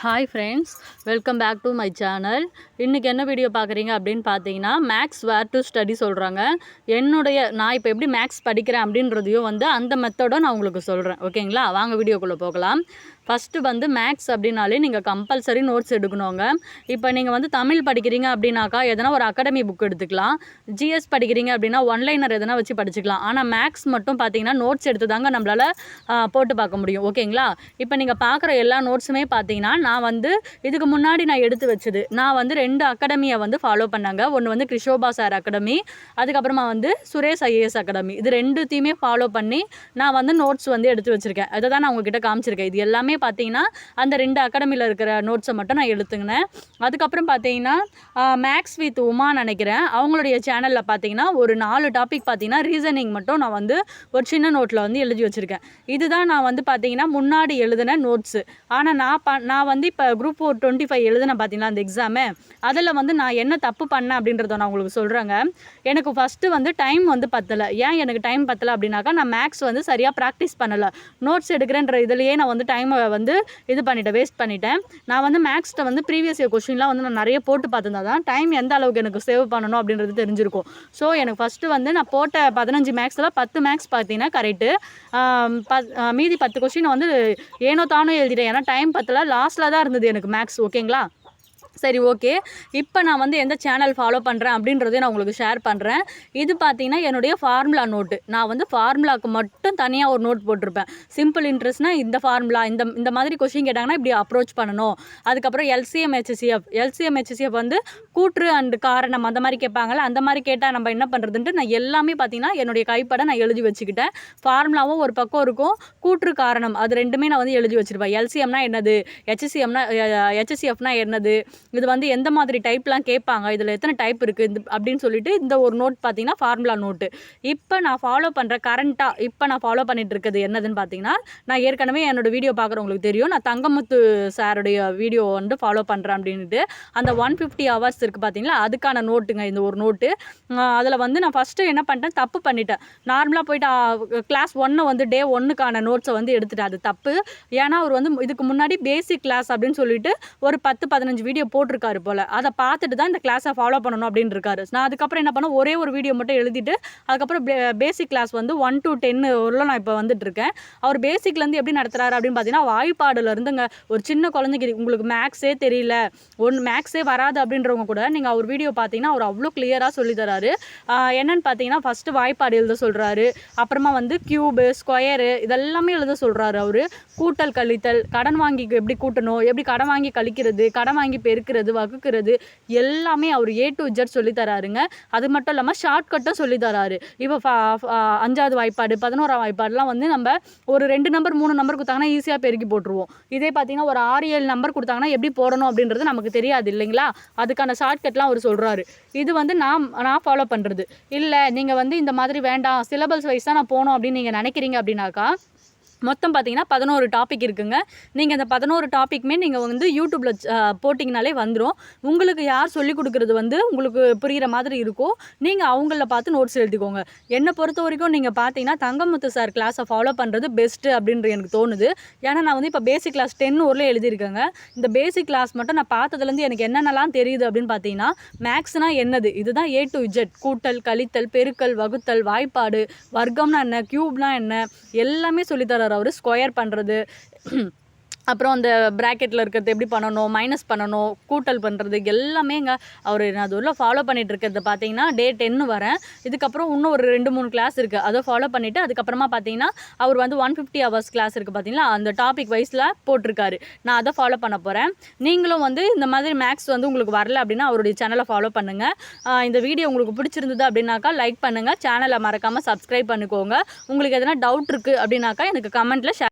Hi friends welcome back to my channel இன்றைக்கி என்ன video பார்க்குறீங்க அப்படின்னு பார்த்தீங்கன்னா மேக்ஸ் வேர் டு ஸ்டடி சொல்கிறாங்க என்னுடைய நான் இப்போ எப்படி மேக்ஸ் படிக்கிறேன் அப்படின்றதையும் வந்து அந்த மெத்தடை நான் உங்களுக்கு சொல்கிறேன் ஓகேங்களா வாங்க வீடியோக்குள்ளே போகலாம். ஃபஸ்ட்டு வந்து மேக்ஸ் அப்படின்னாலே நீங்கள் கம்பல்சரி நோட்ஸ் எடுக்கணுங்க. இப்போ நீங்கள் வந்து தமிழ் படிக்கிறீங்க அப்படின்னாக்கா எதனா ஒரு அகாடமி புக் எடுத்துக்கலாம். ஜிஎஸ் படிக்கிறீங்க அப்படின்னா ஒன்லைனர் எதனா வச்சு படிச்சுக்கலாம். ஆனால் மேக்ஸ் மட்டும் பார்த்தீங்கன்னா நோட்ஸ் எடுத்து தாங்க நம்மளால் போட்டு பார்க்க முடியும். ஓகேங்களா? இப்போ நீங்கள் பார்க்குற எல்லா நோட்ஸுமே பார்த்தீங்கன்னா நான் வந்து இதுக்கு முன்னாடி நான் எடுத்து வச்சது. நான் வந்து ரெண்டு அகாடமியை வந்து ஃபாலோ பண்ணாங்க. ஒன்று வந்து கிருஷோபா சார் அகாடமி அதுக்கப்புறமா வந்து சுரேஷ் ஐஏஎஸ் அகாடமி இது ரெண்டுத்தையுமே ஃபாலோ பண்ணி நான் வந்து நோட்ஸ் வந்து எடுத்து வச்சுருக்கேன். அதை தான் நான் உங்ககிட்ட காமிச்சிருக்கேன். இது எல்லாமே பார்த்தீங்கன்னா அந்த ரெண்டு அகாடமியில் இருக்கிற நோட்ஸை மட்டும் நான் எழுத்துங்கினேன் அதுக்கப்புறம் பார்த்தீங்கன்னா மேக்ஸ் வித் உமா நினைக்கிறேன். அவங்களுடைய சேனலில் பார்த்தீங்கன்னா ஒரு நாலு டாபிக் பார்த்தீங்கன்னா ரீசனிங் மட்டும் நான் வந்து ஒரு சின்ன நோட்டில் வந்து எழுதி வச்சுருக்கேன். இதுதான் நான் வந்து பார்த்தீங்கன்னா முன்னாடி எழுதின நோட்ஸு ஆனால் நான் ப நான் வந்து இப்போ குரூப் ஃபோர் டுவெண்ட்டி ஃபைவ் எழுதுன பார்த்தீங்களா அந்த எக்ஸாமு அதில் வந்து நான் என்ன தப்பு பண்ணேன் அப்படின்றத நான் உங்களுக்கு சொல்கிறேங்க எனக்கு ஃபஸ்ட்டு வந்து டைம் வந்து பத்தலை. ஏன் எனக்கு டைம் பத்தலை அப்படின்னாக்கா நான் மேக்ஸ் வந்து சரியாக ப்ராக்டிஸ் பண்ணலை. நோட்ஸ் எடுக்கிறேன்ற இதுலேயே நான் வந்து டைமை வந்து இது பண்ணிட்டேன் வேஸ்ட் பண்ணிட்டேன். நான் வந்து மேக்ஸ்ட்டை வந்து ப்ரீவியஸ் இயர் கொஷின்லாம் வந்து நான் நிறைய போட்டு பார்த்துருந்தா தான் டைம் எந்த அளவுக்கு எனக்கு சேவ் பண்ணணும் அப்படின்றது தெரிஞ்சிருக்கும். ஸோ எனக்கு ஃபஸ்ட்டு வந்து நான் போட்ட பதினஞ்சு மேக்ஸில் பத்து மேக்ஸ் பார்த்தீங்கன்னா கரெக்டு மீதி பத்து கொஷின் வந்து ஏனோ தானோ எழுதிட்டேன். ஏன்னா டைம் பத்தில். லாஸ்ட்டில் தான் இருந்தது எனக்கு மேக்ஸ் ஓகேங்களா சரி ஓகே. இப்போ நான் வந்து எந்த சேனல் ஃபாலோ பண்ணுறேன் அப்படின்றதையும் நான் உங்களுக்கு ஷேர் பண்ணுறேன் இது பார்த்தீங்கன்னா என்னுடைய ஃபார்முலா நோட்டு நான் வந்து ஃபார்முலாவுக்கு மட்டும் தனியாக ஒரு நோட் போட்டிருப்பேன். சிம்பிள் இன்ட்ரெஸ்ட்னா இந்த ஃபார்முலா இந்த இந்த மாதிரி கொஷின் கேட்டாங்கன்னா இப்படி அப்ரோச் பண்ணணும். அதுக்கப்புறம் எல்சிஎம் ஹெச்சிஎஃப் எல்சிஎம் ஹெச்சிஎஃப் வந்து கூற்று அண்டு காரணம் அந்த மாதிரி கேட்பாங்கள்ல அந்த மாதிரி கேட்டால் நம்ம என்ன பண்ணுறதுன்ட்டு நான் எல்லாமே பார்த்தீங்கன்னா என்னுடைய கைப்பட நான் எழுதி வச்சுக்கிட்டேன். ஃபார்முலாவும் ஒரு பக்கம் இருக்கும் கூற்று காரணம் அது ரெண்டுமே நான் வந்து எழுதி வச்சுருப்பேன். எல்சிஎம்னா என்னது? ஹெச்சிஎம்னா ஹெச்சிஎஃப்னா என்னது? இது வந்து எந்த மாதிரி டைப்லாம் கேட்பாங்க இதில் எத்தனை டைப் இருக்குது இந்த அப்படின்னு சொல்லிட்டு இந்த ஒரு நோட் பார்த்தீங்கன்னா ஃபார்முலா நோட்டு இப்போ நான் ஃபாலோ பண்ணுற கரண்ட்டாக இப்போ நான் ஃபாலோ பண்ணிட்டு இருக்குது என்னதுன்னு பார்த்தீங்கன்னா நான் ஏற்கனவே என்னோடய வீடியோ பார்க்குறவங்களுக்கு தெரியும். நான் தங்கமுத்து சாருடைய வீடியோ வந்து ஃபாலோ பண்ணுறேன் அப்படின்ட்டு அந்த ஒன் ஃபிஃப்டி ஹவர்ஸ் இருக்குது பார்த்தீங்களா அதுக்கான நோட்டுங்க இந்த ஒரு நோட்டு அதில் வந்து நான் ஃபஸ்ட்டு என்ன பண்ணிட்டேன் தப்பு பண்ணிட்டேன். நார்மலாக போயிட்டு கிளாஸ் ஒன்று வந்து டே ஒன்றுக்கான நோட்ஸை வந்து எடுத்துட்டேன் அது தப்பு. ஏன்னா அவர் வந்து இதுக்கு முன்னாடி பேசிக் கிளாஸ் அப்படின்னு சொல்லிட்டு ஒரு பத்து பதினஞ்சு வீடியோ போட்டிருக்காரு போல். அதை பார்த்துட்டு தான் இந்த கிளாஸை ஃபாலோ பண்ணணும் அப்படின்னு இருக்காரு நான் அதுக்கப்புறம் என்ன பண்ணேன்? ஒரே ஒரு வீடியோ மட்டும் எழுதிட்டு அதுக்கப்புறம் பேசிக் கிளாஸ் வந்து ஒன் டு டென்னு உள்ள நான் இப்போ வந்துட்டு இருக்கேன் அவர் பேசிக்லேருந்து எப்படி நடத்துகிறாரு அப்படின்னு பார்த்தீங்கன்னா வாய்ப்பாடுல இருந்துங்க. ஒரு சின்ன குழந்தைக்கு உங்களுக்கு மேக்ஸே தெரியல ஒன்று மேக்ஸே வராது அப்படின்றவங்க கூட நீங்கள் அவர் வீடியோ பார்த்தீங்கன்னா அவர் அவ்வளோ கிளியராக சொல்லி தராரு. என்னன்னு பார்த்தீங்கன்னா ஃபஸ்ட்டு வாய்ப்பாடு எழுத சொல்கிறாரு அப்புறமா வந்து க்யூபு ஸ்கொயரு இதெல்லாமே எழுத சொல்கிறாரு அவர். கூட்டல் கழித்தல் கடன் வாங்கி எப்படி கூட்டணும் எப்படி கடன் வாங்கி கழிக்கிறது கடன் வாங்கி பெருக்கிறது வகுக்கிறது எல்லாமே அவர் ஏ டு ஜெட் சொல்லி தராருங்க. அது மட்டும் இல்லாமல் ஷார்ட்கட்டும் சொல்லி தராரு. இப்போ அஞ்சாவது வாய்ப்பாடு பதினோராம் வாய்ப்பாடுலாம் வந்து நம்ம ஒரு ரெண்டு நம்பர் மூணு நம்பர் கொடுத்தாங்கன்னா ஈஸியாக பெருக்கி போட்டுருவோம். இதே பார்த்தீங்கன்னா ஒரு ஆறு ஏழு நம்பர் கொடுத்தாங்கன்னா எப்படி போடணும் அப்படின்றது நமக்கு தெரியாது இல்லைங்களா? அதுக்கான ஷார்ட்கட்லாம் அவர் சொல்கிறாரு இது வந்து நான் நான் ஃபாலோ பண்ணுறது இல்லை நீங்கள் வந்து இந்த மாதிரி வேண்டாம் சிலபஸ் வைஸ் தான் நான் போகணும் அப்படின்னு நீங்கள் நினைக்கிறீங்க அப்படின்னாக்கா மொத்தம் பார்த்தீங்கன்னா பதினோரு டாபிக் இருக்குங்க. நீங்கள் அந்த பதினோரு டாப்பிக்குமே நீங்கள் வந்து யூடியூப்பில் போட்டிங்கனாலே வந்துடும் உங்களுக்கு யார் சொல்லிக் கொடுக்குறது வந்து உங்களுக்கு புரிகிற மாதிரி இருக்கோ நீங்கள் அவங்கள பார்த்து நோட்ஸ் எழுதிக்கோங்க. என்னை பொறுத்த வரைக்கும் நீங்கள் பார்த்தீங்கன்னா தங்கமுத்து சார் கிளாஸை ஃபாலோ பண்ணுறது பெஸ்ட்டு அப்படின்ற எனக்கு தோணுது. ஏன்னா நான் வந்து இப்போ பேசிக் கிளாஸ் டென் ஊரில் எழுதியிருக்கேங்க. இந்த பேசிக் கிளாஸ் மட்டும் நான் பார்த்ததுலேருந்து எனக்கு என்னென்னலாம் தெரியுது அப்படின்னு பார்த்தீங்கன்னா மேக்ஸ்னால் என்னது? இதுதான் ஏ டு இஜெட் கூட்டல் கழித்தல் பெருக்கல் வகுத்தல் வாய்ப்பாடு வர்க்கம்னா என்ன? க்யூப்னா என்ன? எல்லாமே சொல்லித்தர அவர் ஸ்கொயர் பண்ணுறது அப்புறம் அந்த ப்ராக்கெட்டில் இருக்கிறது எப்படி பண்ணணும் மைனஸ் பண்ணணும் கூட்டல் பண்ணுறது எல்லாமே இங்கே அவர் நான் அது உள்ள ஃபாலோ பண்ணிகிட்டு இருக்கிறது பார்த்தீங்கன்னா டே டென்னு வரேன். இதுக்கப்புறம் இன்னும் ஒரு ரெண்டு மூணு கிளாஸ் இருக்குது அதை ஃபாலோ பண்ணிவிட்டு அதுக்கப்புறமா பார்த்தீங்கன்னா அவர் வந்து ஒன் ஃபிஃப்டி ஹவர்ஸ் கிளாஸ் இருக்குது பார்த்தீங்களா அந்த டாபிக் வைஸில் போட்டிருக்காரு. நான் அதை ஃபாலோ பண்ண போகிறேன் நீங்களும் வந்து இந்த மாதிரி மேக்ஸ் வந்து உங்களுக்கு வரல அப்படின்னா அவருடைய சேனலை ஃபாலோ பண்ணுங்கள் இந்த வீடியோ உங்களுக்கு பிடிச்சிருந்தது அப்படின்னாக்கா லைக் பண்ணுங்கள் சேனலை மறக்காமல் சப்ஸ்கிரைப் பண்ணிக்கோங்க. உங்களுக்கு எதனா டவுட் இருக்குது அப்படின்னாக்கா எனக்கு கமெண்ட்டில் ஷேர்